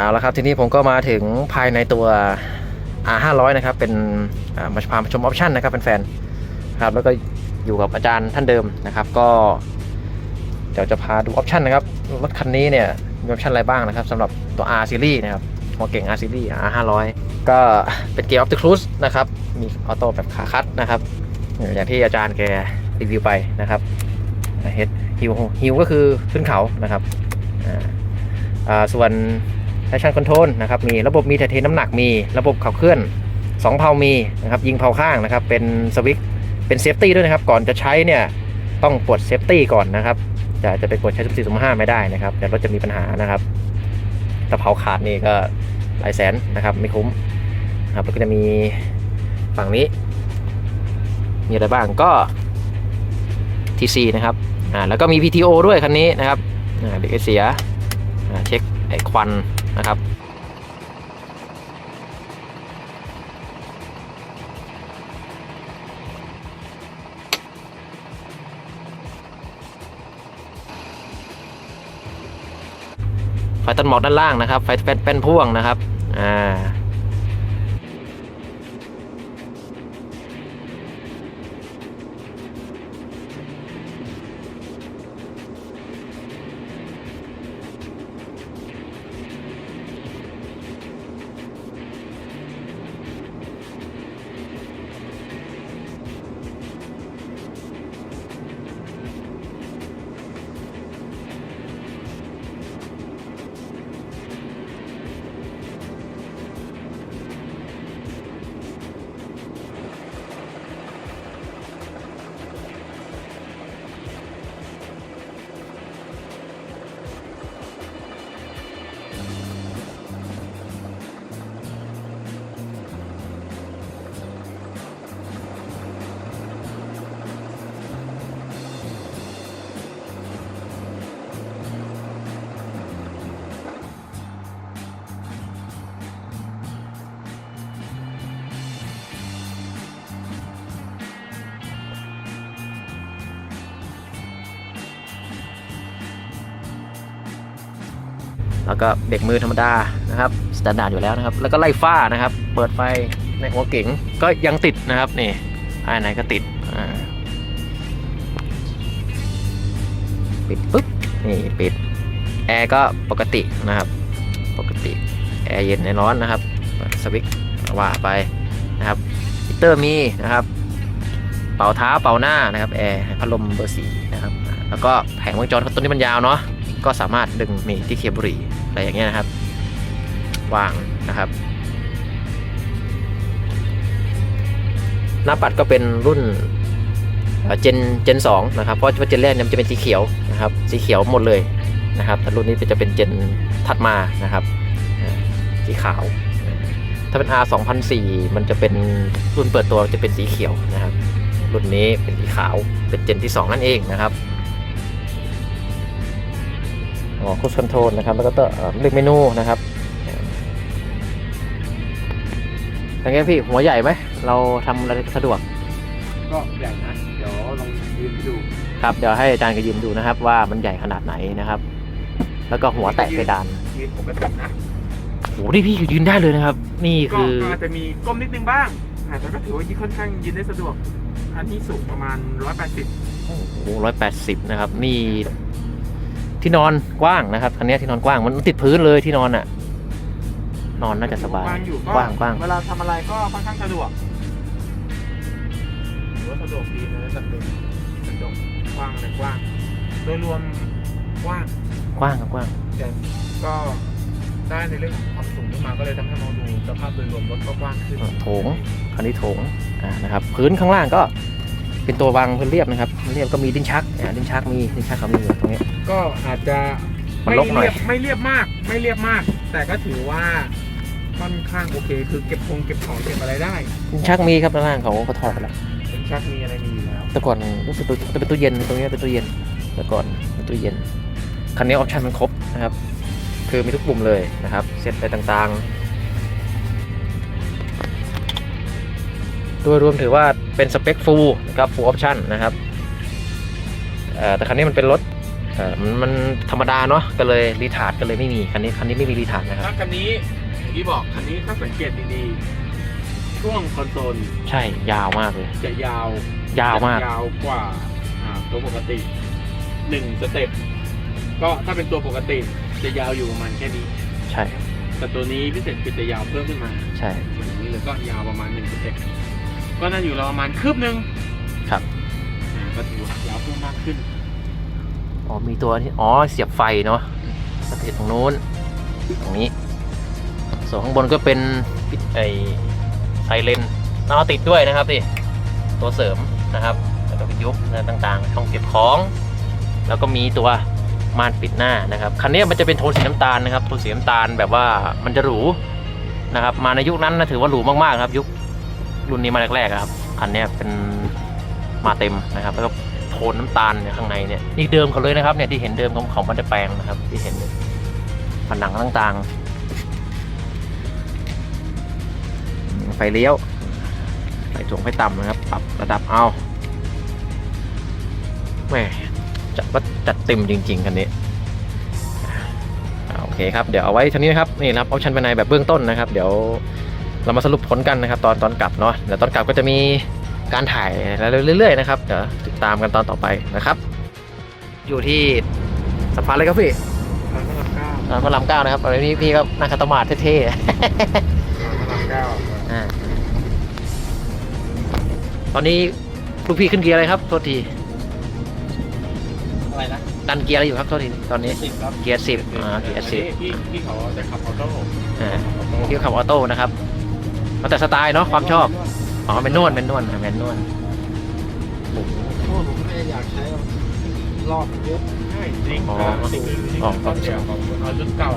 เอาละครับทีนี้ผมก็มาถึงภายในตัว R500 นะครับ เป็นอ่ามาพามาชมออปชันนะครับเป็นแฟนๆครับแล้วก็อยู่กับอาจารย์ท่านเดิมนะครับ ก็เดี๋ยวจะพาดูออปชันนะครับ รถคันนี้เนี่ยมีออปชันอะไรบ้างนะครับสำหรับตัว R Series นะครับหัวเก่ง R Series R500 ก็เป็นเกียร์ออฟเดอะครูซนะครับ มีออโต้แบบขาคัดนะครับ อย่างที่อาจารย์แกรีวิวไปนะครับเฮดฮิวฮิวก็คือขึ้นเขานะครับอ่าส่วน traction control นะครับมีระบบมีถ่ายเทน้ำหนักมีระบบขับเคลื่อน 2 เพามีนะครับยิงเพาข้างนะครับเป็นสวิตเป็นเซฟตี้ด้วยนะครับก่อนจะใช้เนี่ยต้องปลดเซฟตี้ก่อนนะครับจะจะไปกดใช้สุ่มสี่สุ่มห้าไม่ได้นะครับเดี๋ยวรถจะมีปัญหานะครับถ้าเผาขาดนี่ก็หลายแสนนะครับไม่คุ้มนะครับแล้วก็จะมีฝั่งนี้ มีอะไรบ้างก็ TC นะครับอ่าแล้วก็มี PTO ด้วยคันนี้นะครับอ่าเด็กเสียอ่าเช็คไอควัน นะครับไฟตันหมอกด้านล่างนะครับ ไฟแป้นแป้นพ่วงนะครับ อ่า แล้วก็เบรกมือธรรมดานะครับสแตนดาร์ดอยู่แล้วนะครับ แล้วก็ไล่ฟ้านะครับ เปิดไฟในหัวเก๋งก็ยังติดนะครับนี่ภายในก็ติดปิดปุ๊บนี่ปิดแอร์ก็ปกตินะครับ ปกติแอร์เย็นในร้อนนะครับสวิตช์ว่าไปนะครับมิเตอร์มีนะครับ เป่าเท้าเป่าหน้านะครับแอร์พัดลมเบอร์สีนะครับ แล้วก็แผงวงจรตัวนี้มันยาวเนาะก็สามารถดึงนี่ที่เคเบุหรี อะไรอย่างเงี้ยนะครับ วางนะครับ หน้าปัดก็เป็นรุ่นเจนเจนสองนะครับ เพราะว่าเจนแรกเนี่ยมันจะเป็นสีเขียวนะครับ สีเขียวหมดเลยนะครับแต่รุ่นนี้จะเป็นเจนถัดมานะครับ สีขาว ถ้าเป็น R 2004มันจะเป็นรุ่นเปิดตัวจะเป็นสีเขียวนะครับ รุ่นนี้เป็นสีขาวเป็นเจนที่ 2 นั่นเองนะครับ อ๋อคูสคอนโทรลนะครับ แล้วก็ตัวเอ่อเลือกเมนูนะครับเป็นไงพี่หัวใหญ่ไหม เราทำอะไรสะดวก ก็ใหญ่นะ เดี๋ยวลองยืนให้ดูครับ เดี๋ยวให้อาจารย์ก็ยืมดูนะครับ ว่ามันใหญ่ขนาดไหนนะครับ แล้วก็หัวแตะเพดานยืนปกตินะโอ้โหนี่พี่ยืนได้เลยนะครับ นี่ก็คืออาจจะมีก้มนิดนึงบ้างอ่าแต่ก็ถือว่ายืนค่อนข้างยืนได้สะดวกอันนี้สูงประมาณ 180 โอ้โหร้อยแปดสิบนะครับ นี่ ที่นอนกว้างนะครับคันนี้ที่นอนกว้างมันติดพื้นเลยที่นอนอะ นอนน่าจะสบายกว้างอยู่กว้างกว้างเวลาทำอะไรก็ค่อนข้างสะดวกถือว่าสะดวกดีนะจัดเป็นกระจกกว้างอะไรกว้าง โดยรวมกว้างกว้างครับกว้างแต่ก็ได้ในเรื่องของความสูงขึ้นมาก็เลยทำให้มองดูสภาพโดยรวมรถก็กว้างขึ้นเออโถงคันนี้โถงอ่านะครับ พื้นข้างล่างก็ เป็นตัววางพื้นเรียบนะครับพื้นเรียบก็มีดิ้นชักอ่าดิ้นชักมีดิ้นชักเขามีอยู่ตรงนี้ ก็อาจจะมันไม่รกหน่อยเรียบไม่เรียบมากไม่เรียบมาก แต่ก็ถือว่าค่อนข้างโอเค คือเก็บคงเก็บของเก็บอะไรได้ดิ้นชักมีครับด้านล่างเขาเขาถอดไปแล้วเป็นชักมีอะไรมีอยู่แล้วแต่ก่อนรู้สึกจะเป็นตู้เย็นตรงนี้เป็นตู้เย็นแต่ก่อนเป็นตู้เย็นคันนี้ออปชั่นมันครบนะครับคือมีทุกปุ่มเลยนะครับเซตอะไรต่างๆ โดยรวมถือว่าเป็นสเปคฟูลนะครับฟูลออปชั่นนะครับเอ่อแต่คันนี้มันเป็นรถออมันมันธรรมดาเนาะก็เลยรีทาร์ดก็เลยไม่มีคันนี้คันนี้ไม่มีรีทาร์ดนะครับถ้าคันนี้อย่างที่บอกคันนี้ถ้าสังเกตดีๆช่วงคอนโซลใช่ยาวมากเลย จะยาวยาวมากจะยาวกว่าอ่าตัวปกติหนึ่งสเต็ปก็ถ้าเป็นตัวปกติจะยาวอยู่ประมาณแค่นี้ ใช่แต่ตัวนี้พิเศษคือจะยาวเพิ่มขึ้นมา ใช่อย่างนี้เลยก็ยาวประมาณหนึ่งสเต็ป ก็น่าอยู่เราประมาณคืบหนึ่งครับอ่าก็ถือว่ายาวเพิ่มมากขึ้น อ๋อมีตัวที่อ๋อเสียบไฟเนาะก็ติดตรงนู้นตรงนี้ ส่วนข้างบนก็เป็นไอไซเลนนอาติดด้วยนะครับดิตัวเสริมนะครับ แล้วก็วิทยุอะไรต่างๆ ช่องเก็บของ แล้วก็มีตัวม่านปิดหน้านะครับคันนี้มันจะเป็นโทนสีน้ำตาลนะครับโทนสีน้ำตาลแบบว่ามันจะหรูนะครับมาในยุคนั้นนะถือว่าหรูมากๆครับยุค รุ่นนี้มาแรกๆครับคันนี้เป็นมาเต็มนะครับ แล้วก็โทนน้ำตาลเนี่ยข้างในเนี่ยนี่เดิมเขาเลยนะครับเนี่ยที่เห็นเดิมของของมันจะแปลงนะครับ ที่เห็นผนังต่างๆ ไฟเลี้ยวไฟสูงไฟต่ำนะครับ ปรับระดับเอาแม่จัดว่าจัดเต็มจริง ๆ คันนี้โอเคครับ เดี๋ยวเอาไว้เท่านี้นะครับ นี่นะครับออปชันภายในแบบเบื้องต้นนะครับ เดี๋ยว เรามาสรุปผลกันนะครับ ตอนตอนกลับเนาะเดี๋ยวตอนกลับก็จะมีการถ่ายเรื่อยๆนะครับเดี๋ยวติดตามกันตอนต่อไปนะครับ อยู่ที่สะพานอะไรครับพี่ร้านพระรามเก้าสะพานพระรามเก้านะครับอันนี้พี่ก็นั่งคาตามาดเท่ๆร้านพระรามเก้าอ่าตอนนี้ลูกพี่ขึ้นเกียร์อะไรครับโทษทีอะไรนะดันเกียร์อะไรอยู่ครับโทษทีตอนนี้สิบครับเกียร์สิบอ่าเกียร์สิบพี่พี่เขาจะขับออโต้อ่าขับออโต้พี่ก็ขับออโต้นะครับ แล้วแต่สไตล์เนาะความชอบ อ๋อเป็นนวดเป็นนวดเป็นนวดโอ้ผมไม่ได้อยากใช้รอบเยอะใช่จริงอ๋อจริงจริงอ๋อต้นเดียวของเอารุ่นเก่า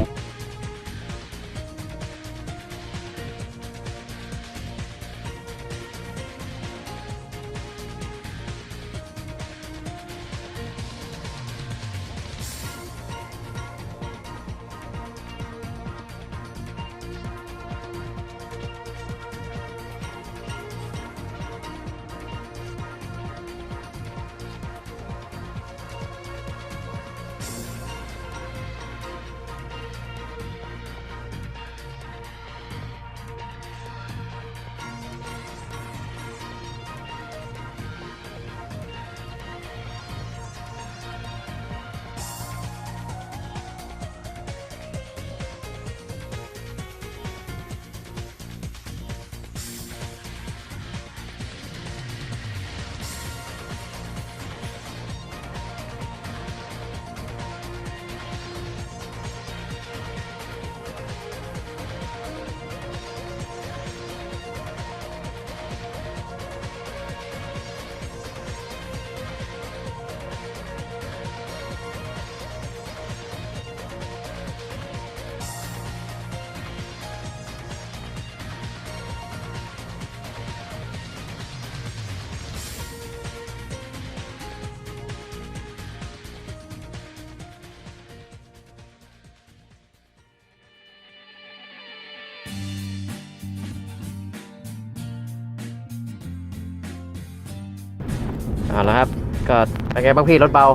เอาละครับ ก็เป็นไงบ้างพี่รถเบา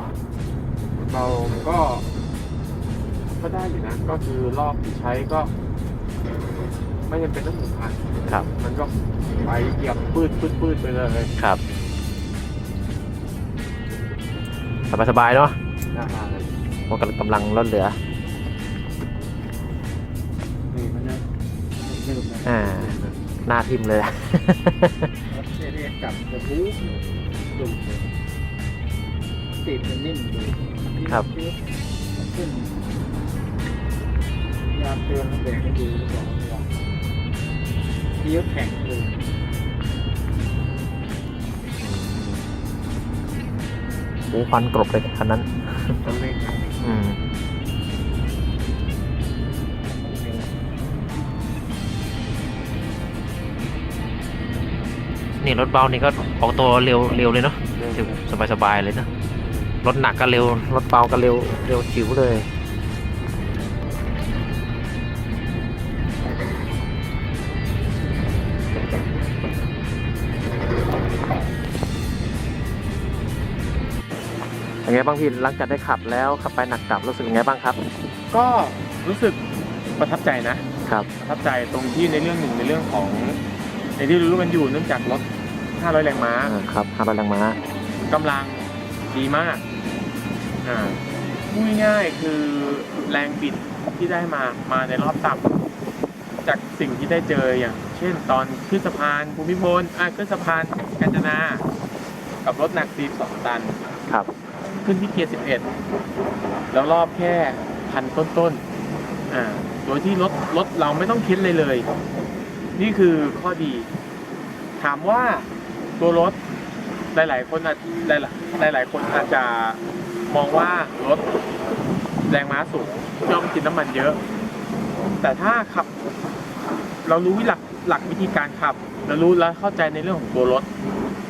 เราก็ ก็ได้อยู่นะ ก็คือรอบที่ใช้ก็ ไม่จำเป็นต้องหมุนพันครับ มันก็ไปเหยียบปืดปืดปืดไปเลยครับ สบายๆเนาะน่าทานเลยพวกกำลังลดเหลือ นี่มันจะไม่หลุดนะอ่า หน้าทิมเลย รถเท่ๆกับกระทู้ ดุเลยติดมันนิ่มดูครับขึ้นยามเตือนมันเบรกให้ดูหรือเปล่าที่ยกแข็งเลยโอ้ควันกรบเลยคันนั้นต้องเร่งครับอืม นี่รถเบานี่ก็ออกตัวเร็วเร็วเลยเนาะสบายสบายๆเลยเนาะรถหนักก็เร็วรถเบาก็เร็วเร็วจิ๋วเลยอยังไงบ้างพี่หลังจากได้ขับแล้วขับไปหนักกลับรู้สึกยังไงบ้างครับ ก็รู้สึกประทับใจนะครับ ประทับใจตรงที่ในเรื่องหนึ่งในเรื่องของในที่รู้กันอยู่เนื่องจากรถ 500 แรงม้า อ่าครับห้าร้อยแรงม้ากำลังดีมาก อ่าพูดง่ายๆคือแรงบิดที่ได้มามาในรอบต่ำจากสิ่งที่ได้เจออย่าง เช่นตอนขึ้นสะพานภูมิพลอะขึ้นสะพานกาญจนา กับรถหนักตีสองตัน ครับ ขึ้นที่เกียร์ 11 แล้วรอบแค่พันต้นๆอ่าโดยที่รถรถเราไม่ต้องคิดเลยเลย นี่คือข้อดี ถามว่า ตัวรถหลาย ๆ คนอาจหลายๆหลาย ๆ คนอาจจะมองว่ารถแรงม้าสูงย่อมกินน้ำมันเยอะ แต่ถ้าขับ เรารู้วิหลักหลักวิธีการขับเรารู้และเข้าใจในเรื่องของตัวรถ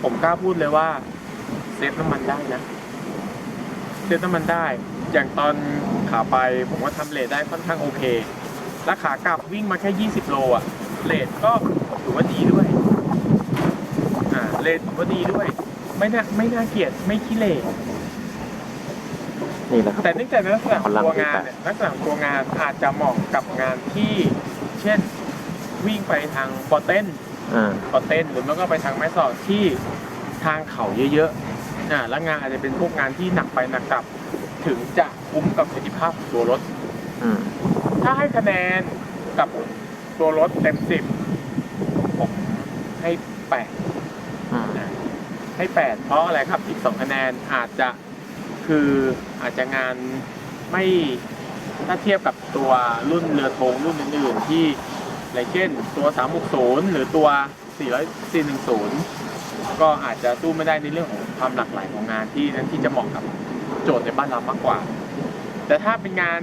ผมกล้าพูดเลยว่าเซฟน้ำมันได้นะเซฟน้ำมันได้ อย่างตอนขาไปผมว่าทำเลทได้ค่อนข้างโอเค และขากลับวิ่งมาแค่ 20 โลอะเลทก็ถือว่าดีด้วย เลทถือว่าดีด้วย ไม่น่าไม่น่าเกลียดไม่ขี้เหร่นี่แหละครับ แต่เนื่องจากในลักษณะของตัวงานพลังเนี่ยลักษณะของตัวงานอาจจะเหมาะกับงานที่ เช่นวิ่งไปทางปอเต้นอ่า ปอเต้นหรือไม่ก็ไปทางแม่สอดที่ทางเขาเยอะๆอ่าแล้วงานอาจจะเป็นพวกงานที่หนักไปหนักกลับ ถึงจะคุ้มกับประสิทธิภาพของตัวรถ อืม ถ้าให้คะแนนกับตัวรถเต็มสิบผมให้แปดอืม ให้แปดเพราะอะไรครับอีกสองคะแนนอาจจะคืออาจจะงานไม่ถ้าเทียบกับตัวรุ่นเรือธงรุ่นอื่นๆที่อย่างเช่นตัว 360 หรือตัว400 410 ก็อาจจะสู้ไม่ได้ในเรื่องของความหลากหลายของงานที่นั้นที่จะเหมาะกับโจทย์ในบ้านเรามากกว่า แต่ถ้าเป็นงาน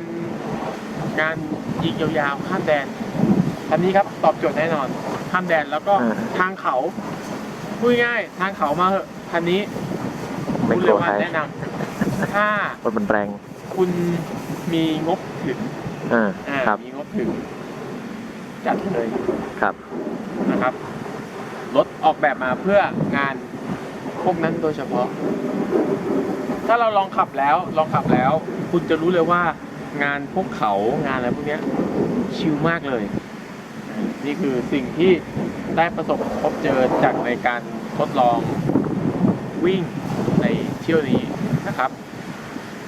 งานยิงยาวๆข้ามแดนอันนี้ครับตอบโจทย์แน่นอนข้ามแดนแล้วก็อ่าทางเขา พูดง่ายๆทางเขามาเหอะคันนี้ไม่พูดกเลลัยวว่าใครแนะนำถ้า รถมันแรงคุณมีงบถึงอ่าอ่าครับมีงบถึง จัดเลยครับนะครับ รถออกแบบมาเพื่องานพวกนั้นโดยเฉพาะ ถ้าเราลองขับแล้ว ลองขับแล้ว คุณจะรู้เลยว่า งานพวกเขางานอะไรพวกเนี้ย ชิลมากเลย นี่คือสิ่งที่ได้ประสบพบเจอจากในการทดลองวิ่งในเที่ยวนี้นะครับ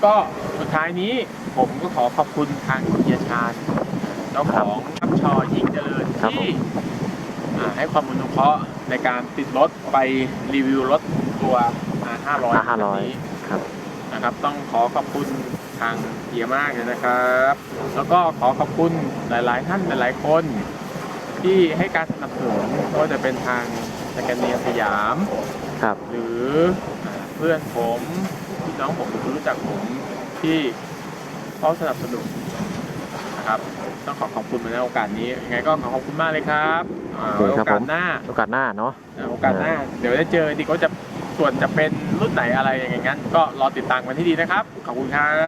ก็สุดท้ายนี้ผมก็ขอขอบคุณทางเฮียชาญเจ้าของทับชอยิงเจริญครับผมที่อ่าให้ความอนุเคราะห์ในการติดรถไปรีวิวรถตัว R500 500 นี้ครับนะครับ ต้องขอขอบคุณทางเฮียมากเลยนะครับ แล้วก็ขอขอบคุณหลาย ๆ ท่านหลาย ๆ คน ที่ให้การสนับสนุนไม่ว่าจะเป็นทางสแกนเนียสยาม ครับ หรืออ่าเพื่อนผมพี่น้องผมคนรู้จักผมที่เขาสนับสนุนนะครับต้องขอขอบคุณมาในโอกาสนี้ยังไงก็ขอขอบคุณมากเลยครับอ่าโอเคไว้ครัโอบกาผสมหน้าโอกาสหน้าเนาะ อ่าโอกาสหน้า เดี๋ยวได้เจอดีก็จะส่วนจะเป็นรุ่นไหนอะไรอย่างงั้น ก็รอติดตามกันที่ดีนะครับ ขอบคุณครั